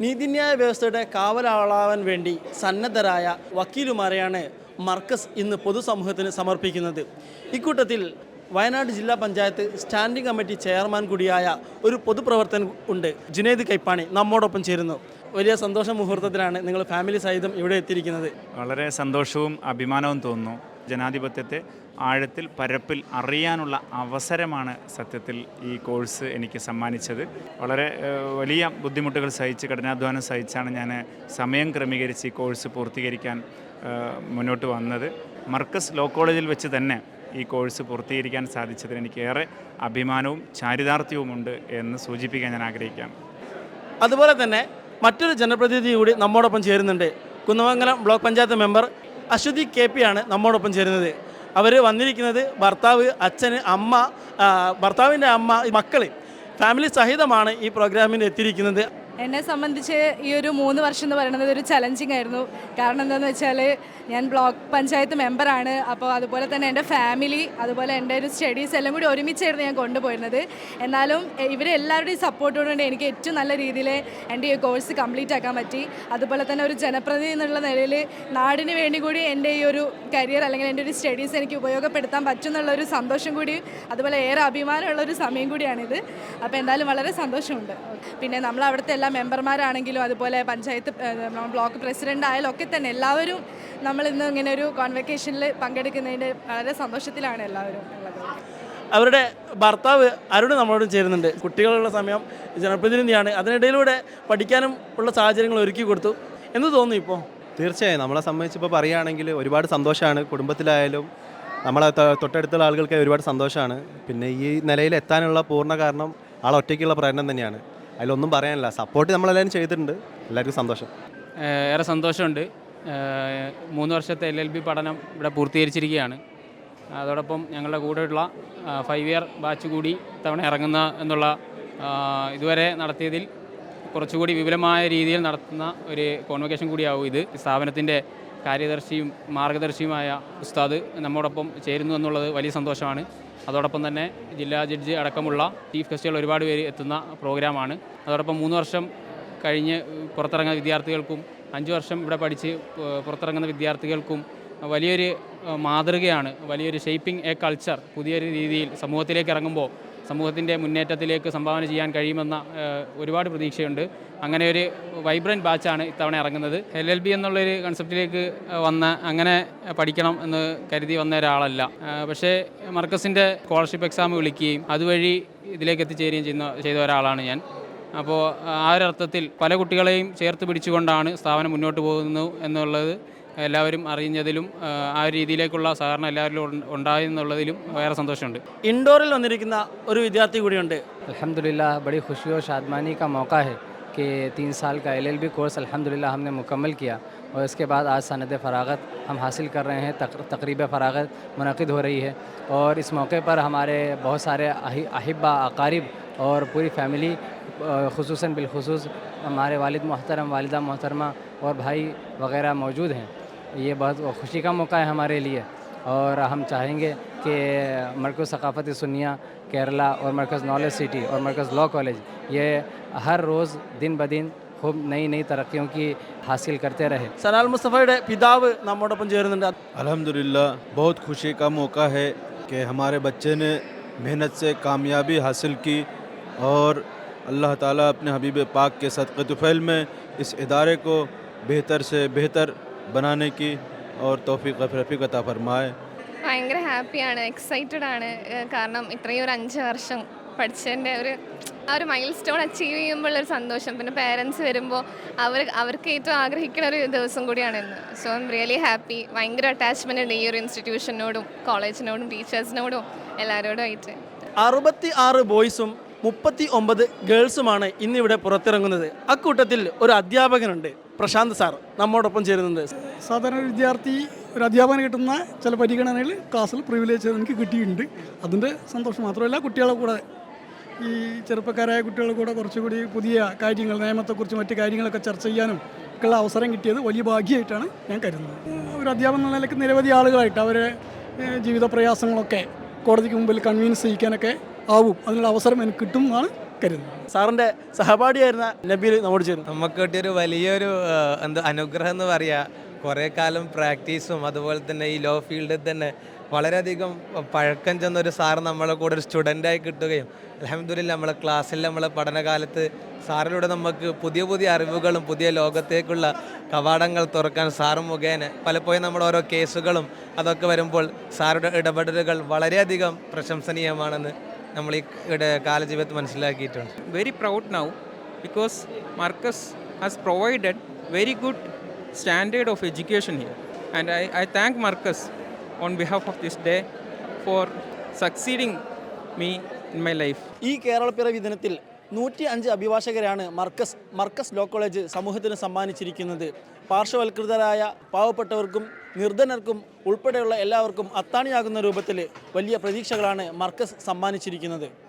നീതിന്യായ വ്യവസ്ഥയുടെ കാവലാളാവാൻ വേണ്ടി സന്നദ്ധരായ വക്കീലുമാരെയാണ് മർക്കസ് ഇന്ന് പൊതുസമൂഹത്തിന് സമർപ്പിക്കുന്നത്. ഇക്കൂട്ടത്തിൽ വയനാട് ജില്ലാ പഞ്ചായത്ത് സ്റ്റാൻഡിംഗ് കമ്മിറ്റി ചെയർമാൻ കൂടിയായ ഒരു പൊതുപ്രവർത്തകൻ ഉണ്ട് ജുനൈദ് കൈപ്പാണി നമ്മോടൊപ്പം ചേരുന്നു. വലിയ സന്തോഷ മുഹൂർത്തത്തിലാണ് നിങ്ങൾ ഫാമിലി സഹിതം ഇവിടെ എത്തിയിരിക്കുന്നത്. വളരെ സന്തോഷവും അഭിമാനവും തോന്നുന്നു. ജനാധിപത്യത്തെ ആഴത്തിൽ പരപ്പിൽ അറിയാനുള്ള അവസരമാണ് സത്യത്തിൽ ഈ കോഴ്സ് എനിക്ക് സമ്മാനിച്ചത്. വളരെ വലിയ ബുദ്ധിമുട്ടുകൾ സഹിച്ച് കഠിനാധ്വാനം സഹിച്ചാണ് ഞാൻ സമയം ക്രമീകരിച്ച് ഈ കോഴ്സ് പൂർത്തീകരിക്കാൻ മുന്നോട്ട് വന്നത്. മർക്കസ് ലോ കോളേജിൽ വെച്ച് തന്നെ ഈ കോഴ്സ് പൂർത്തീകരിക്കാൻ സാധിച്ചതിന് എനിക്ക് ഏറെ അഭിമാനവും ചാരിതാർത്ഥ്യവുമുണ്ട് എന്ന് സൂചിപ്പിക്കാൻ ഞാൻ ആഗ്രഹിക്കാം. അതുപോലെ തന്നെ മറ്റൊരു ജനപ്രതിനിധി കൂടി നമ്മോടൊപ്പം ചേരുന്നുണ്ട്. Kunnamangalam block panchayat member Aswathy K P ആണ് നമ്മോടൊപ്പം ചേരുന്നത്. അവർ വന്നിരിക്കുന്നത് ഭർത്താവ് അച്ഛന് അമ്മ ഭർത്താവിന്റെ അമ്മ മക്കൾ ഫാമിലി സഹിതമാണ് ഈ പ്രോഗ്രാമിന് എത്തിയിരിക്കുന്നത്. എന്നെ സംബന്ധിച്ച് ഈ ഒരു മൂന്ന് വർഷം എന്ന് പറയുന്നത് ഒരു ചലഞ്ചിങ് ആയിരുന്നു. കാരണം എന്താണെന്ന് വെച്ചാൽ ഞാൻ ബ്ലോക്ക് പഞ്ചായത്ത് മെമ്പറാണ് അപ്പോൾ അതുപോലെ തന്നെ എന്റെ ഫാമിലി അതുപോലെ എന്റെ ഒരു സ്റ്റഡീസ് എല്ലാം കൂടി ഒരുമിച്ചായിരുന്നു ഞാൻ കൊണ്ടുപോയിരുന്നത്. എന്നാലും ഇവരെല്ലാവരുടെയും സപ്പോർട്ടോട് കൊണ്ട് എനിക്ക് ഏറ്റവും നല്ല രീതിയിൽ എന്റെ ഈ കോഴ്സ് കംപ്ലീറ്റ് ആക്കാൻ പറ്റി. അതുപോലെ തന്നെ ഒരു ജനപ്രതിനിധി എന്നുള്ള നിലയിൽ നാടിന് വേണ്ടി കൂടി എന്റെ ഈ ഒരു കരിയർ അല്ലെങ്കിൽ എന്റെ ഒരു സ്റ്റഡീസ് എനിക്ക് ഉപയോഗപ്പെടുത്താൻ പറ്റും എന്നുള്ളൊരു സന്തോഷം കൂടി അതുപോലെ ഏറെ അഭിമാനമുള്ള ഒരു സമയം കൂടിയാണിത്. അപ്പോൾ എന്തായാലും വളരെ സന്തോഷമുണ്ട്. പിന്നെ നമ്മൾ അവിടുത്തെ എല്ലാ മെമ്പർമാരാണെങ്കിലും അതുപോലെ പഞ്ചായത്ത് ബ്ലോക്ക് പ്രസിഡന്റ് ആയാലും ഒക്കെ തന്നെ എല്ലാവരും നമ്മൾ ഇന്ന് ഇങ്ങനെ ഒരു കോൺവെക്കേഷനിൽ പങ്കെടുക്കുന്നതിന്റെ വളരെ സന്തോഷത്തിലാണ് എല്ലാവരും അവരുടെ ഭർത്താവ് അരുൺ നമ്മളോട് ചേരുന്നുണ്ട്. കുട്ടികളുള്ള സമയം ജനപ്രതിനിധിയാണ്. അതിനിടയിലൂടെ പഠിക്കാനും ഉള്ള സാഹചര്യങ്ങൾ ഒരുക്കി കൊടുത്തു. എന്ന് തോന്നുന്നു ഇപ്പോൾ തീർച്ചയായും. നമ്മളെ സംബന്ധിച്ച് ഇപ്പോൾ പറയുകയാണെങ്കിൽ ഒരുപാട് സന്തോഷമാണ്. കുടുംബത്തിലായാലും നമ്മളെ തൊട്ടടുത്തുള്ള ആളുകൾക്ക് ഒരുപാട് സന്തോഷമാണ്. പിന്നെ ഈ നിലയിൽ എത്താനുള്ള പൂർണ കാരണം ആളൊറ്റയ്ക്കുള്ള ഒറ്റയ്ക്കുള്ള പ്രയത്നം തന്നെയാണ്. അതിലൊന്നും പറയാനില്ല. സപ്പോർട്ട് നമ്മളെല്ലാവരും ചെയ്തിട്ടുണ്ട്. എല്ലാവർക്കും സന്തോഷം. ഏറെ സന്തോഷമുണ്ട്. മൂന്ന് വർഷത്തെ എൽ എൽ ബി പഠനം ഇവിടെ പൂർത്തീകരിച്ചിരിക്കുകയാണ്. അതോടൊപ്പം ഞങ്ങളുടെ കൂടെയുള്ള ഫൈവ് ഇയർ ബാച്ച് കൂടി തവണ ഇറങ്ങുന്ന എന്നുള്ള ഇതുവരെ നടത്തിയതിൽ കുറച്ചുകൂടി വിപുലമായ രീതിയിൽ നടത്തുന്ന ഒരു കോൺവക്കേഷൻ കൂടിയാവും ഇത്. സ്ഥാപനത്തിന്റെ കാര്യദർശിയും മാർഗദർശിയുമായ ഉസ്താദ് നമ്മോടൊപ്പം ചേരുന്നു എന്നുള്ളത് വലിയ സന്തോഷമാണ്. അതോടൊപ്പം തന്നെ ജില്ലാ ജഡ്ജി അടക്കമുള്ള ചീഫ് ഗസ്റ്റുകൾ ഒരുപാട് പേര് എത്തുന്ന പ്രോഗ്രാമാണ്. അതോടൊപ്പം മൂന്ന് വർഷം കഴിഞ്ഞ് പുറത്തിറങ്ങുന്ന വിദ്യാർത്ഥികൾക്കും അഞ്ച് വർഷം ഇവിടെ പഠിച്ച് പുറത്തിറങ്ങുന്ന വിദ്യാർത്ഥികൾക്കും വലിയൊരു മാതൃകയാണ് വലിയൊരു ഷേപ്പിംഗ് എ കൾച്ചർ പുതിയൊരു രീതിയിൽ സമൂഹത്തിലേക്ക് ഇറങ്ങുമ്പോൾ സമൂഹത്തിന്റെ മുന്നേറ്റത്തിലേക്ക് സംഭാവന ചെയ്യാൻ കഴിയുമെന്ന ഒരുപാട് പ്രതീക്ഷയുണ്ട്. അങ്ങനെ ഒരു വൈബ്രന്റ് ബാച്ചാണ് ഇത്തവണ ഇറങ്ങുന്നത്. എൽ എൽ ബി എന്നുള്ളൊരു കൺസെപ്റ്റിലേക്ക് വന്ന അങ്ങനെ പഠിക്കണം എന്ന് കരുതി വന്ന ഒരാളല്ല. പക്ഷേ മർക്കസിന്റെ സ്കോളർഷിപ്പ് എക്സാം വിളിക്കുകയും അതുവഴി ഇതിലേക്ക് എത്തിച്ചേരുകയും ചെയ്യുന്ന ചെയ്ത ഒരാളാണ് ഞാൻ. അപ്പോൾ ആ ഒരർത്ഥത്തിൽ പല കുട്ടികളെയും ചേർത്ത് പിടിച്ചുകൊണ്ടാണ് സ്ഥാപനം മുന്നോട്ട് പോകുന്നു എന്നുള്ളത് എല്ലാവരും അറിഞ്ഞതിലും ആ, ആ ഒരു രീതിയിലേക്കുള്ള സഹകരണം എല്ലാവരിലും ഉണ്ട്- ഉണ്ടായെന്നുള്ളതിലും വേറെ സന്തോഷമുണ്ട് ഇൻഡോറിൽ വന്നിരിക്കുന്ന ഒരു വിദ്യാർത്ഥി കൂടിയുണ്ട് अल्हम्दुलिल्लाह बड़ी खुशी और शादमानी का मौका है कि तीन साल का एलएलबी कोर्स अल्हम्दुलिल्लाह हमने मुकम्मल किया और इसके बाद आज सनद फ़रागत हम हासिल कर रहे हैं तक, तकरीब फ़रागत मुनद हो रही है और इस मौके पर हमारे बहुत सारे अहि- अहिब्बा अकारिब और पूरी फैमिली खसूस बिलखसूस हमारे वालिद मोहतरम वालिदा मोहतरमा और भाई वगैरह मौजूद हैं یہ بہت خوشی کا موقع ہے ہمارے لیے اور ہم چاہیں گے کہ مرکز ثقافت سنیا کیرلا اور مرکز نالج سٹی اور مرکز لاء کالج یہ ہر روز دن بدن خوب نئی نئی ترقیوں کی حاصل کرتے رہے۔ സലാൽ മുസ്തഫയുടെ പിതാവ് നമ്മോടൊപ്പം ചേരുന്നുണ്ട്. الحمدللہ بہت خوشی کا موقع ہے کہ ہمارے بچے نے محنت سے کامیابی حاصل کی اور اللہ تعالیٰ اپنے حبیب پاک کے صدق فعل میں اس ادارے کو بہتر سے بہتر बनाने की और तौफ़ी रफ़ी अता फरमाए ഭയങ്കര ഹാപ്പിയാണ് എക്സൈറ്റഡ് ആണ് ഏഹ് കാരണം ഇത്രയും ഒരു അഞ്ച് വർഷം പഠിച്ചതിൻ്റെ ഒരു ആ ഒരു മൈൽ സ്റ്റോൺ അച്ചീവ് ചെയ്യുമ്പോൾ ഒരു സന്തോഷം പിന്നെ പേരൻസ് വരുമ്പോൾ അവർ അവർക്ക് ഏറ്റവും ആഗ്രഹിക്കുന്ന ഒരു ദിവസം കൂടിയാണ് ഇന്ന് so I'm really happy ഭയങ്കര അറ്റാച്ച്മെൻ്റ് ഉണ്ട് ഈ ഒരു ഇൻസ്റ്റിറ്റ്യൂഷനോടും കോളേജിനോടും ടീച്ചേഴ്സിനോടും എല്ലാവരോടും ആയിട്ട് അറുപത്തി ആറ് ബോയ്സും മുപ്പത്തി ഒമ്പത് ഗേൾസുമാണ് ഇന്നിവിടെ പുറത്തിറങ്ങുന്നത് അക്കൂട്ടത്തിൽ ഒരു അധ്യാപകനുണ്ട് പ്രശാന്ത് സാർ നമ്മോടൊപ്പം ചേരുന്നുണ്ട് സാധാരണ ഒരു വിദ്യാർത്ഥി ഒരു അധ്യാപനം കിട്ടുന്ന ചില പരിഗണനകൾ ക്ലാസ്സിൽ പ്രിവിലേജ് എനിക്ക് കിട്ടിയിട്ടുണ്ട്. അതിന്റെ സന്തോഷം മാത്രമല്ല കുട്ടികളെ കൂടെ ഈ ചെറുപ്പക്കാരായ കുട്ടികളെ കൂടെ കുറച്ചുകൂടി പുതിയ കാര്യങ്ങൾ നിയമത്തെക്കുറിച്ച് മറ്റു കാര്യങ്ങളൊക്കെ ചർച്ച ചെയ്യാനും ഒക്കെയുള്ള അവസരം കിട്ടിയത് വലിയ ഭാഗ്യമായിട്ടാണ് ഞാൻ കരുതുന്നത്. ഒരു അധ്യാപകൻ എന്ന നിലയ്ക്ക് നിരവധി ആളുകളായിട്ട് അവരെ ജീവിത പ്രയാസങ്ങളൊക്കെ കോടതിക്ക് മുമ്പിൽ കൺവീൻസ് ചെയ്യിക്കാനൊക്കെ ആവും. അതിനുള്ള അവസരം എനിക്ക് കിട്ടും എന്നാണ് കരുതുന്നത്. സാറിന്റെ സഹപാഠിയായിരുന്ന നബീൽ നമ്മോട് ചേരുന്നു. നമുക്ക് കിട്ടിയൊരു വലിയൊരു എന്താ അനുഗ്രഹം എന്ന് പറയാ കുറേ കാലം പ്രാക്ടീസും അതുപോലെ തന്നെ ഈ ലോ ഫീൽഡിൽ തന്നെ വളരെയധികം പഴക്കം ചെന്ന ഒരു സാർ നമ്മളെ കൂടെ ഒരു സ്റ്റുഡന്റായി കിട്ടുകയും അലഹമ്മദില്ല നമ്മളെ ക്ലാസ്സിൽ നമ്മളെ പഠനകാലത്ത് സാറിലൂടെ നമുക്ക് പുതിയ പുതിയ അറിവുകളും പുതിയ ലോകത്തേക്കുള്ള കവാടങ്ങൾ തുറക്കാൻ സാറ് മുഖേന പലപ്പോഴും നമ്മുടെ ഓരോ കേസുകളും അതൊക്കെ വരുമ്പോൾ സാറുടെ ഇടപെടലുകൾ വളരെയധികം പ്രശംസനീയമാണെന്ന് നമ്മൾ ഈ കാലജീവിതത്തിൽ മനസ്സിലാക്കിയിട്ടുണ്ട്. Very proud now because Markaz has provided very good standard of education here. And I, I thank Marcus on behalf of this day for succeeding me in my life. ഈ കേരളപ്പിറവി ദിനത്തിൽ നൂറ്റി അഞ്ച് അഭിഭാഷകരാണ് മർക്കസ് മർക്കസ് ലോ കോളേജ് സമൂഹത്തിന് സമ്മാനിച്ചിരിക്കുന്നത് പാർശ്വവൽകൃതരായ പാവപ്പെട്ടവർക്കും നിർധനർക്കും ഉൾപ്പെടെയുള്ള എല്ലാവർക്കും അത്താണിയാകുന്ന രൂപത്തിൽ വലിയ പ്രതീക്ഷകളാണ് മർക്കസ് സമ്മാനിച്ചിരിക്കുന്നത്